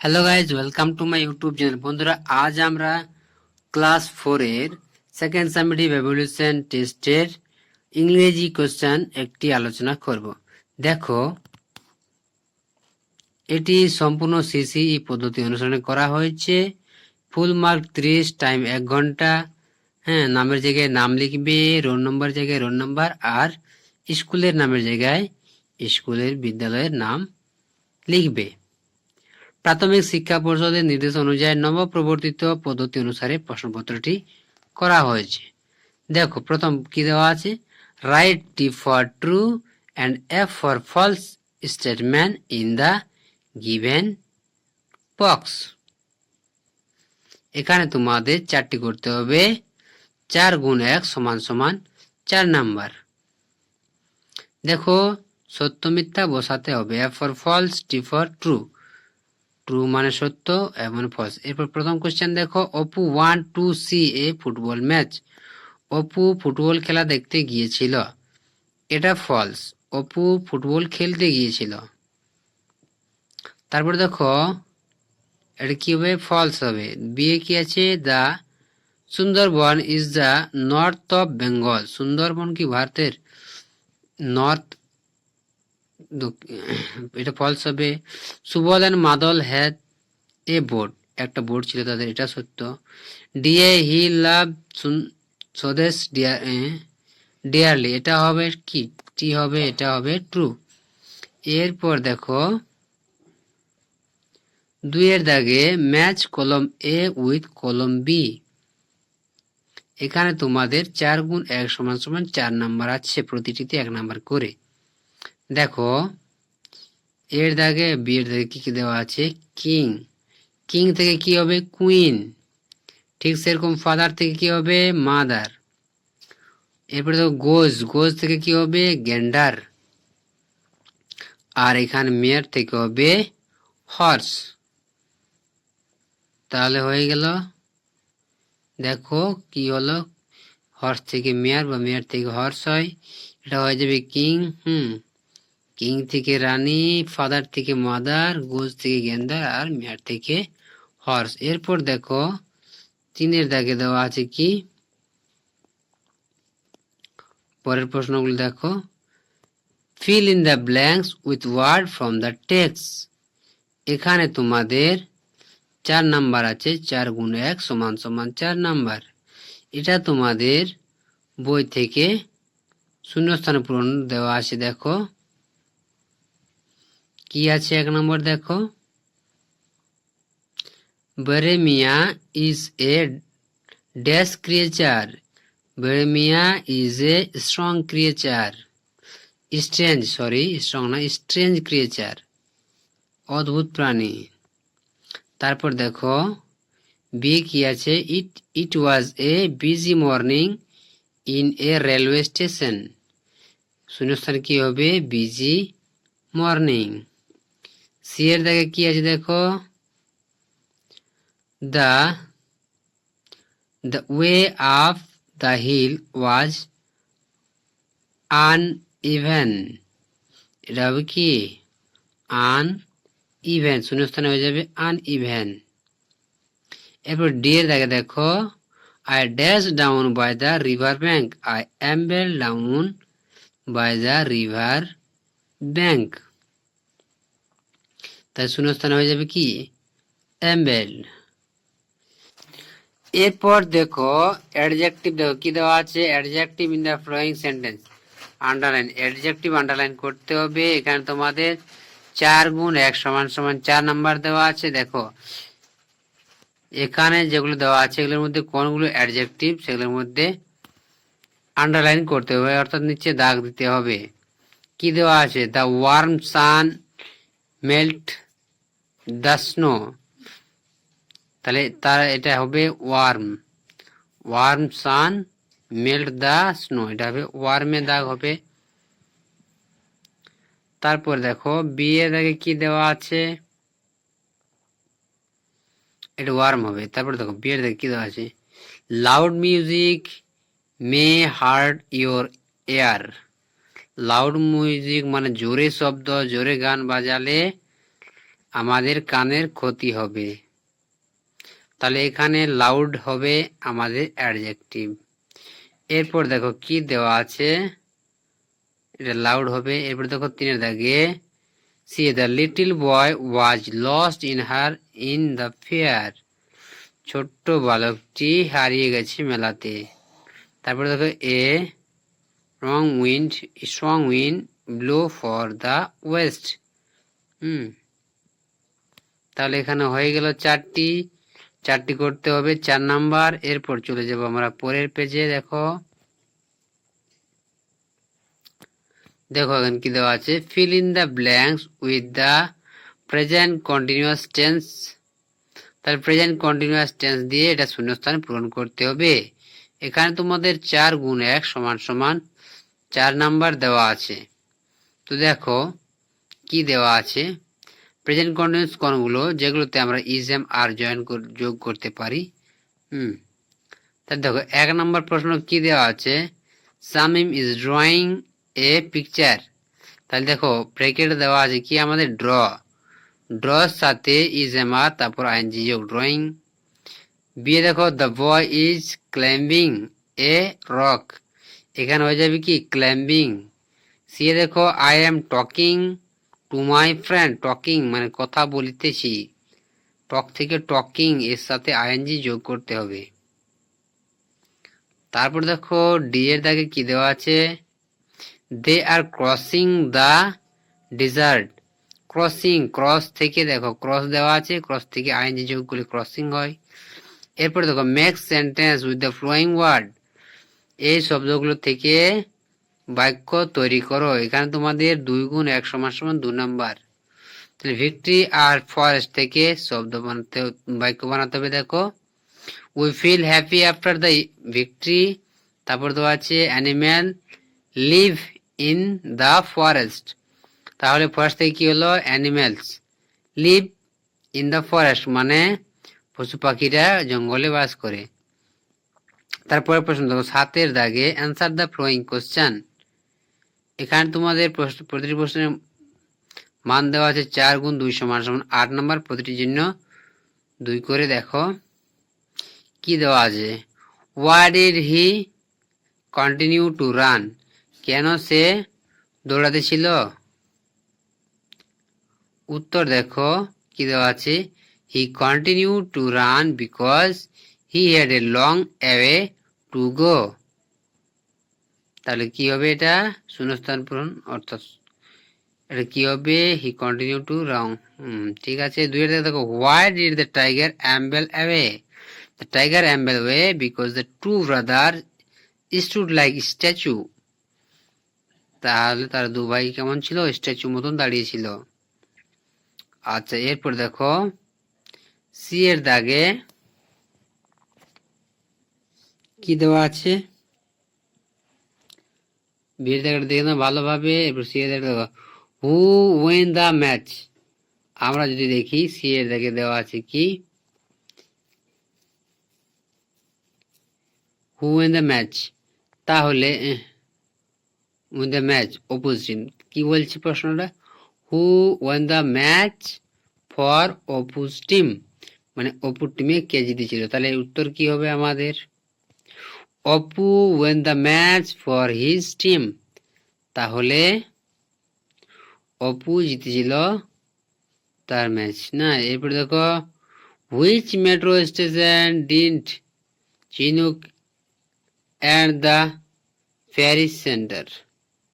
Hello guys welcome to my YouTube channel বন্ধুরা, আজ আমরা ক্লাস ফোরের সেকেন্ড সামিটিভ এভলিউশন টেস্টের ইংরেজি কোশ্চেন একটি আলোচনা করব। দেখো, এটি সম্পূর্ণ সিসিই পদ্ধতি অনুসরণ করা হয়েছে। ফুল মার্ক ত্রিশ টাইম এক ঘণ্টা। হ্যাঁ নামের জায়গায় নাম লিখবে রোল নম্বর জায়গায় রোল নম্বর আর স্কুলের নামের জায়গায় স্কুলের বিদ্যালয়ের নাম লিখবে। প্রাথমিক শিক্ষা পর্ষদের নির্দেশ অনুযায়ী নবপ্রবর্তিত পদ্ধতি অনুসারে প্রশ্নপত্রটি করা হয়েছে। দেখো, প্রথম কি দেওয়া আছে? Write T for true and F for false statement in the given box এখানে তোমাদের চারটি করতে হবে। চার গুণ এক সমান সমান চার নাম্বার। দেখো, সত্য মিথ্যা বসাতে হবে। F for false T for true true মানে সত্য এবং ফলস এরপর প্রথম কোশ্চেন দেখো, Apu went to see a football match Apu football খেলা দেখতে গিয়েছিল। এটা ফলস অপু ফুটবল খেলতে গিয়েছিল। তারপর দেখো, এটা কি হবে? ফলস হবে বিয়ে কি আছে? The Sundarban is the north of Bengal Sundarban কি ভারতের? নর্থ এটা ফলস হবে। Subal and Madal had a board, একটা বোর্ড ছিল তাদের, এটা সত্য। ডিএ হি লাভ স্বদেশ ডিয়ার ডিয়ারলি, এটা হবে কি? টি হবে? এটা হবে ট্রু এরপর দেখো, দুইয়ের দাগে ম্যাচ কলম এ উইথ কলম বি এখানে তোমাদের চার গুণ এক সমান সমান চার নাম্বার আছে প্রতিটিতে এক নাম্বার করে। দেখো, এর দাগে বি এর দাগে কি কি দেওয়া আছে? কিং। কিং থেকে কি হবে? কুইন। ঠিক সেরকম ফাদার থেকে কি হবে? মাদার। এরপরে দেখো, গোজ। গোজ থেকে কি হবে? গেন্ডার। আর এখানে মেয়ের থেকে হবে হর্স। তাহলে হয়ে গেল। দেখো কি হলো? হর্স থেকে মেয়ার বা মেয়ার থেকে হর্স হয়। এটা হয়ে যাবে কিং। হুম। কিং থেকে রানী ফাদার থেকে মাদার গোজ থেকে গেন্দার আর মেয়ার থেকে হর্স এরপর দেখো, তিনের দাগে দেওয়া আছে কি? পরের প্রশ্নগুলো দেখো। Fill in the blanks with word from the text এখানে তোমাদের চার নাম্বার আছে, চার গুণ এক সমান সমান চার নাম্বার। এটা তোমাদের বই থেকে শূন্যস্থান পূরণ দেওয়া আছে, দেখো। কি আছে এক নম্বর দেখো? বেরেমিয়া is a dash creature বেরেমিয়া is a strong creature strange sorry strong না স্ট্রেঞ্জ ক্রিয়েচার অদ্ভুত প্রাণী। তারপর দেখো বি কি আছে? It it was a busy morning in a railway station শূন্যস্থান কি হবে? বিজি মর্নিং সি এর দেখে কি আছে দেখো the the way of the hill was uneven এটা হবে কি আন ইভেন শূন্যস্থানে হয়ে যাবে আন ইভেন এরপর ডি এর দেখে দেখো I dash down by the river bank I amble down by the river bank তাই শূন্যস্থানে হয়ে যাবে কি? অ্যাম্বেল এরপর দেখো অ্যাডজেক্টিভ দেখো, কি দেওয়া আছে? Adjective in the following sentence underline adjective underline করতে হবে। এখানে তোমাদের চার গুণ, এক সমান সমান চার নাম্বার দেওয়া আছে, দেখো। এখানে যেগুলো দেওয়া আছে, এগুলোর মধ্যে কোনগুলো অ্যাডজেক্টিভ সেগুলোর মধ্যে আন্ডারলাইন করতে হবে, অর্থাৎ নিচে দাগ দিতে হবে। কি দেওয়া আছে? The warm sun melt the snow. তাহলে তার এটা হবে warm. Warm sun melt the snow. এটা হবে ওয়ার্মে দাগ হবে। তারপর দেখো বিয়ে দাগে কি দেওয়া আছে? এটা ওয়ার্ম হবে। তারপর দেখো, বিয়ের দাগে কি দেওয়া আছে? Loud music may hurt your ear. Loud music মানে জোরে শব্দ, জোরে গান বাজালে আমাদের কানের ক্ষতি হবে। তাহলে এখানে লাউড হবে আমাদের অ্যাডজেক্টিভ এরপর দেখো কি দেওয়া আছে? এটা লাউড হবে। এরপর দেখো তিনের দাগে C the little boy was lost in her in the fair ছোট্ট বালকটি হারিয়ে গেছে মেলাতে। তারপর দেখো এ রং wind strong wind blow for the west hmm. তাহলে এখানে হয়ে গেল চারটি। চারটি করতে হবে চার নাম্বার। এরপর চলে যাব আমরা পরের পেজে দেখো। দেখো এখানে কি দেওয়া আছে? Fill in the blanks with the present continuous tense তাহলে প্রেজেন্ট কন্টিনিউয়াস টেন্স দিয়ে এটা শূন্যস্থান পূরণ করতে হবে। এখানে তোমাদের চার গুণ এক সমান সমান চার নাম্বার দেওয়া আছে। তো দেখো, কি দেওয়া আছে? প্রেজেন্ট কন্টিনিউয়াস কোনগুলো যেগুলোতে আমরা ইজএম আর জয়েন যোগ করতে পারি, হুম। তাহলে দেখো, এক নম্বর প্রশ্ন কি দেওয়া আছে? Samim is drawing a picture তাহলে দেখো ব্রেকেট দেওয়া আছে কি? আমাদের ড্র ড্রর সাথে ইজ এম আর তারপর আইএনজি যোগ ড্রয়িং বিয়ে দেখো the boy is climbing a rock এখানে হয়ে যাবে কি? ক্লাইম্বিং সি দেখো I am talking to my friend talking মানে কথা বলিতেছি। টক থেকে টকিং এর সাথে আইএনজি যোগ করতে হবে। তারপর দেখো ডি এর দাগে কি দেওয়া আছে? They are crossing the desert crossing cross থেকে দেখো ক্রস দেওয়া আছে ক্রস থেকে আইএনজি যোগ করলে ক্রসিং হয়। এরপর দেখো makes sentence with the following word এই শব্দগুলো থেকে বাক্য তৈরি করো। এখানে তোমাদের দুই গুণ এক সমান সমান দু নাম্বার। তাহলে ভিক্টরি আর ফরেস্ট থেকে শব্দ বানাতে বাক্য বানাতে হবে, দেখো। We feel happy after the victory তারপর দেওয়া আছে animal live in the forest তাহলে ফরেস্ট থেকে কি হলো? Animals live in the forest মানে পশু পাখিরা জঙ্গলে বাস করে। তারপরে প্রশ্ন দেখো, সাতের দাগে অ্যান্সার দ্য ফ্লোয়িং কোশ্চেন এখানে তোমাদের প্রতিটি প্রশ্নের মান দেওয়া আছে চার গুণ দুই সমান সমান আট নম্বর প্রতিটি জন্য দুই করে দেখো। কি দেওয়া আছে? Why did he continue to run কেন সে দৌড়াতে ছিল? উত্তর দেখো, কি দেওয়া আছে? He continue to run because he had a long away to go তাহলে কি হবে এটা? শূন্যস্থান পূরণ, অর্থাৎ এটা কি হবে? হি কন্টিনিউ টু রং ঠিক আছে। দুই দেখো why did the tiger amble away the tiger amble way because the two brother stood like statue তাহলে তার দু ভাই কেমন ছিল? স্ট্যাচু মতন দাঁড়িয়েছিল আচ্ছা এরপর দেখো সি এর দাগে কি দেওয়া আছে? বিয়ের জায়গাটা দেখে ভালোভাবে, এরপর সি এর দেখো। হু উইন দ্য ম্যাচ আমরা যদি দেখি সি এর দেখে দেওয়া আছে কি? হু উইন দ্য ম্যাচ তাহলে উইন দ্য ম্যাচ অপোজিট কি বলছি প্রশ্নটা? Who won the match for oppose team মানে অপুর টিমে কে জিতেছিল। তাহলে উত্তর কি হবে আমাদের? Apu won the match for his team তাহলে অপু জিতেছিল তার ম্যাচ না, এরপরে দেখো হুইচ মেট্রো স্টেশন ডিন্ট চিনুক অ্যান্ড দ্য প্যারিস সেন্টার